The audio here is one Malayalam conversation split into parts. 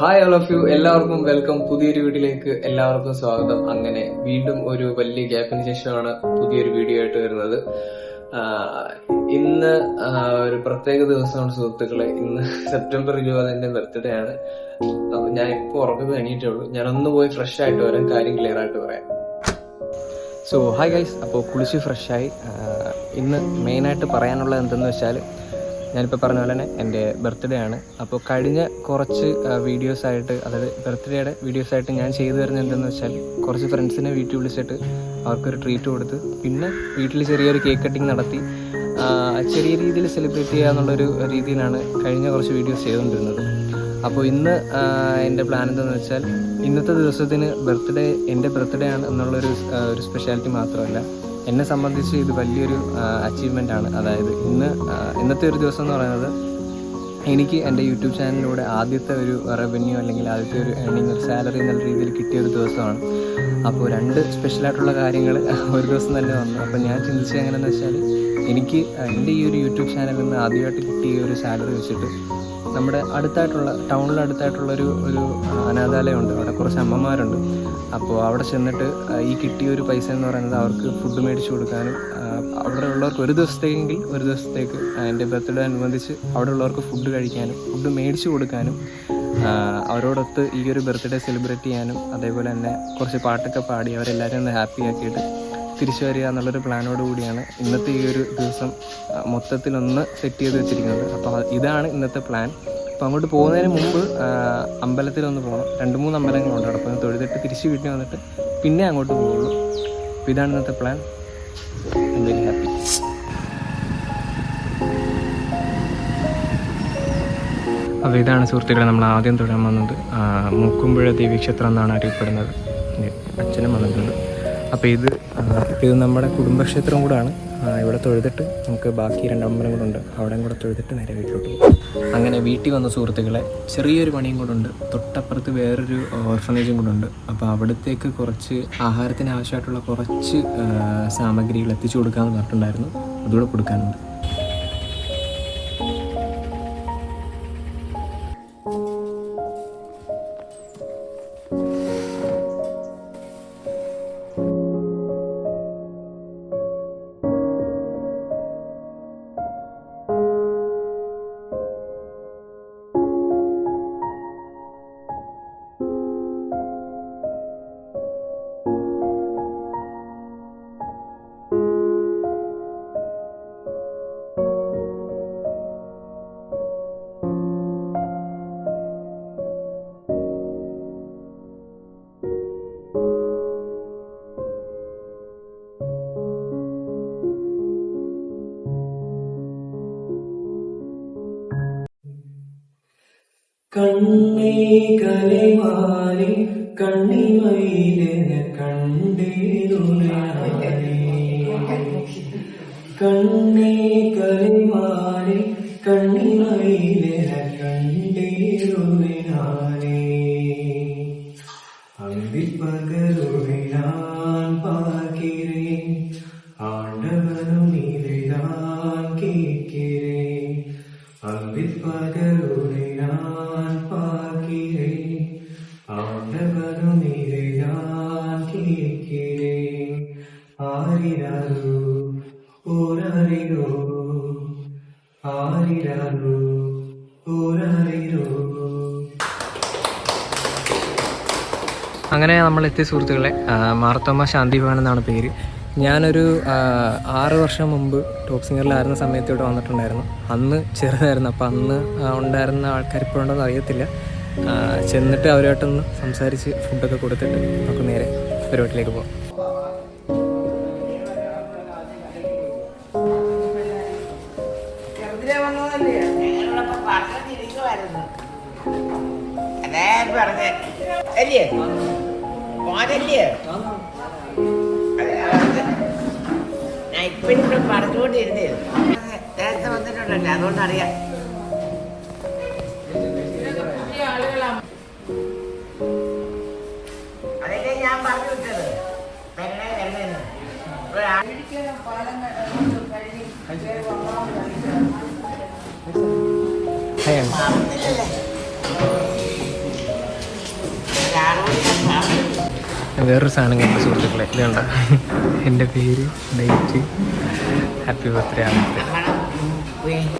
ഹായ് ഓൾ ഓഫ് യു എല്ലാവർക്കും വെൽക്കം പുതിയൊരു വീഡിയോയിലേക്ക് എല്ലാവർക്കും സ്വാഗതം. അങ്ങനെ വീണ്ടും ഒരു വലിയ ഗ്യാപ്പിന് ശേഷമാണ് പുതിയൊരു വീഡിയോ ആയിട്ട് വരുന്നത്. ഇന്ന് ഒരു പ്രത്യേക ദിവസമാണ് സുഹൃത്തുക്കളെ. ഇന്ന് സെപ്റ്റംബർ ഇരുപതിന്റെ ബർത്ത്ഡേ ആണ്. ഞാൻ ഇപ്പോൾ ഉറക്കം കഴിഞ്ഞിട്ടേ ഉള്ളൂ ഞാൻ ഒന്ന് പോയി ഫ്രഷ് ആയിട്ട് വരാം. കാര്യം ക്ലിയർ ആയിട്ട് പറയാം. സോ ഹായ് ഗൈസ് അപ്പോൾ കുളിച്ച് ഫ്രഷായി ഇന്ന് മെയിനായിട്ട് പറയാനുള്ളത് എന്തെന്ന് വെച്ചാൽ ഞാനിപ്പോൾ പറഞ്ഞ പോലെ തന്നെ എന്റെ ബർത്ത്ഡേ ആണ്. അപ്പോൾ കഴിഞ്ഞ കുറച്ച് വീഡിയോസായിട്ട് അതായത് ബർത്ത്ഡേയുടെ വീഡിയോസായിട്ട് ഞാൻ ചെയ്തു വരുന്നത് എന്തെന്ന് വെച്ചാൽ കുറച്ച് ഫ്രണ്ട്സിനെ വീട്ടിൽ വിളിച്ചിട്ട് അവർക്കൊരു ട്രീറ്റ് കൊടുത്ത് പിന്നെ വീട്ടിൽ ചെറിയൊരു കേക്ക് കട്ടിങ് നടത്തി ചെറിയ രീതിയിൽ സെലിബ്രേറ്റ് ചെയ്യുക എന്നുള്ളൊരു രീതിയിലാണ് കഴിഞ്ഞ കുറച്ച് വീഡിയോസ് ചെയ്തുകൊണ്ടിരുന്നത്. അപ്പോൾ ഇന്ന് എന്റെ പ്ലാൻ എന്താണെന്ന് വെച്ചാൽ ഇന്നത്തെ ദിവസത്തിന് ബർത്ത്ഡേ എന്റെ ബർത്ത്ഡേ ആണ് എന്നുള്ളൊരു ഒരു സ്പെഷ്യാലിറ്റി മാത്രമല്ല എന്നെ സംബന്ധിച്ച് ഇത് വലിയൊരു അച്ചീവ്മെന്റ് ആണ്. അതായത് ഇന്ന് ഇന്നത്തെ ഒരു ദിവസം എന്ന് പറയുന്നത് എനിക്ക് എന്റെ യൂട്യൂബ് ചാനലിലൂടെ ആദ്യത്തെ ഒരു റവന്യൂ അല്ലെങ്കിൽ ആദ്യത്തെ ഒരു ഏണിങ് ഒരു സാലറി എന്നുള്ള രീതിയിൽ കിട്ടിയ ഒരു ദിവസമാണ്. അപ്പോൾ രണ്ട് സ്പെഷ്യലായിട്ടുള്ള കാര്യങ്ങൾ ഒരു ദിവസം തന്നെ വന്നു. അപ്പോൾ ഞാൻ ചിന്തിച്ചത് എങ്ങനെയെന്ന് വെച്ചാൽ എനിക്ക് എന്റെ ഈ ഒരു യൂട്യൂബ് ചാനലിൽ നിന്ന് ആദ്യമായിട്ട് കിട്ടിയ ഒരു സാലറി വെച്ചിട്ട് നമ്മുടെ അടുത്തായിട്ടുള്ള ടൗണിൽ അടുത്തായിട്ടുള്ള ഒരു ഒരു അനാഥാലയമുണ്ട്. അവിടെ കുറച്ച് അമ്മമാരുണ്ട്. അപ്പോൾ അവിടെ ചെന്നിട്ട് ഈ കിട്ടിയ ഒരു പൈസ എന്ന് പറയുന്നത് അവർക്ക് ഫുഡ് മേടിച്ചു കൊടുക്കാനും അവിടെ ഉള്ളവർക്ക് ഒരു ദിവസത്തേക്കെങ്കിൽ ഒരു ദിവസത്തേക്ക് എന്റെ ബർത്ത്ഡേ അനുബന്ധിച്ച് അവിടെ ഉള്ളവർക്ക് ഫുഡ് കഴിക്കാനും ഫുഡ് മേടിച്ചു കൊടുക്കാനും അവരോടൊത്ത് ഈ ഒരു ബർത്ത്ഡേ സെലിബ്രേറ്റ് ചെയ്യാനും അതേപോലെ തന്നെ കുറച്ച് പാട്ടൊക്കെ പാടി അവരെല്ലാവരും ഒന്ന് ഹാപ്പി ആക്കിയിട്ട് തിരിച്ചു വരിക എന്നുള്ളൊരു പ്ലാനോട് കൂടിയാണ് ഇന്നത്തെ ഈ ഒരു ദിവസം മൊത്തത്തിലൊന്ന് സെറ്റ് ചെയ്ത് വെച്ചിരിക്കുന്നത്. അപ്പോൾ ഇതാണ് ഇന്നത്തെ പ്ലാൻ അപ്പോൾ അങ്ങോട്ട് പോകുന്നതിന് മുമ്പ് അമ്പലത്തിലൊന്ന് പോകണം. രണ്ട് മൂന്ന് അമ്പലങ്ങളുണ്ട് അവിടെ. പോയി തൊഴുതിട്ട് തിരിച്ച് വീട്ടിൽ വന്നിട്ട് പിന്നെ അങ്ങോട്ട് പോകുള്ളൂ. അപ്പോൾ ഇതാണ് ഇന്നത്തെ പ്ലാൻ ഐ വെരി ഹാപ്പി അപ്പോൾ ഇതാണ് സുഹൃത്തുക്കളെ നമ്മൾ ആദ്യം തൊഴാൻ വന്നത്. മൂക്കുമ്പുഴ ദേവീക്ഷേത്രം എന്നാണ് അറിയപ്പെടുന്നത്. അച്ഛനും വന്നിട്ടുണ്ട് അപ്പോൾ ഇത് ഇത് നമ്മുടെ കുടുംബക്ഷേത്രം കൂടാണ്. ഇവിടെ തൊഴുതിട്ട് നമുക്ക് ബാക്കി രണ്ടമ്പലം കൂടെ ഉണ്ട്. അവിടെയും കൂടെ തൊഴുതിട്ട് നേരെ വീട്ടിലോട്ട് പോകും. അങ്ങനെ വീട്ടിൽ വന്ന സുഹൃത്തുക്കളെ ചെറിയൊരു പണിയും കൂടെ ഉണ്ട്. തൊട്ടപ്പുറത്ത് വേറൊരു ഓർഫനേജും കൂടെ ഉണ്ട്. അപ്പോൾ അവിടത്തേക്ക് കുറച്ച് ആഹാരത്തിന് ആവശ്യമായിട്ടുള്ള കുറച്ച് സാമഗ്രികൾ എത്തിച്ചു കൊടുക്കാമെന്ന് പറഞ്ഞിട്ടുണ്ടായിരുന്നു. അതുകൂടെ കൊടുക്കാനുണ്ട്. കണ്ണേ കലമാലി കണ്ണിമയിലെന്നെ കണ്ടേതുലാലി കണ്ണേ കലമാലി കണ്ണിമയിലെന്നെ കണ്ടേതുലാലി അന്തി പാകിരേ ആണ്ടവനും ഇതാൻ കേക്കിരേ. അന്തി പകരുവിൻ അങ്ങനെ നമ്മൾ എത്തിയ സുഹൃത്തുക്കളെ മാർത്തോമ ശാന്തി ഭവൻ എന്നാണ് പേര്. ഞാനൊരു ആറ് വർഷം മുമ്പ് ടോപ്പ് സിംഗറിലായിരുന്ന സമയത്ത് ഇവിടെ വന്നിട്ടുണ്ടായിരുന്നു. അന്ന് ചെറുതായിരുന്നു. അപ്പോൾ അന്ന് ഉണ്ടായിരുന്ന ആൾക്കാർ ഇപ്പോൾ ഉണ്ടോ അറിയത്തില്ല ചെന്നിട്ട് അവരുമായിട്ടൊന്ന് സംസാരിച്ച് ഫുഡൊക്കെ കൊടുത്തിട്ട് നമുക്ക് നേരെ പരിപാടിയിലേക്ക് പോകാം അല്ലേ? മോനല്ലേ? ഞാൻ ഇപ്പഴും ഇവിടെ പറഞ്ഞുകൊണ്ടിരുന്നേ. നേരത്തെ വന്നിട്ടുണ്ടല്ലോ അതുകൊണ്ടറിയാം. അതല്ലേ ഞാൻ പറഞ്ഞു വിട്ടത്? വരണേ വരണേന്ന് ഇവിടെ വേറൊരു സാധനം കണ്ട സുഹൃത്തുക്കളെ. ഇത് കണ്ട? എന്റെ പേര് ഡേറ്റ് ഹാപ്പി ബർത്ത്ഡേ ആദ്യത്തെ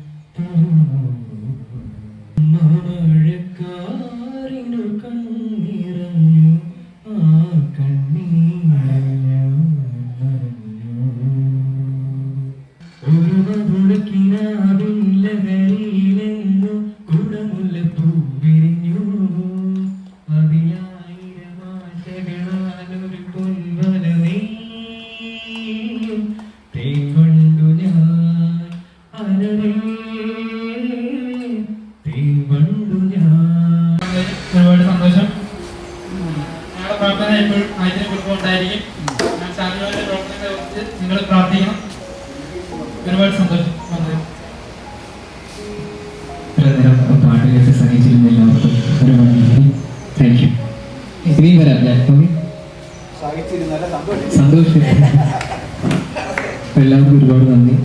ഒരുപാട് സന്തോഷം. ഞങ്ങളുടെ പ്രാർത്ഥന എപ്പോഴും അതിനെ കുറിച്ച് ഉണ്ടായിരിക്കും. ഞാൻ ചാനലിന്റെ പ്രവർത്തനത്തെ കുറിച്ച് നിങ്ങൾ പ്രാർത്ഥിക്കണം. ഒരുപാട് സന്തോഷം. പാട്ട് കേട്ട് സഹിച്ചിരുന്ന എല്ലാവർക്കും ഒരുപാട് നന്ദി. താങ്ക് യു ഇനിയും വരാം സന്തോഷം. എല്ലാവർക്കും ഒരുപാട് നന്ദി.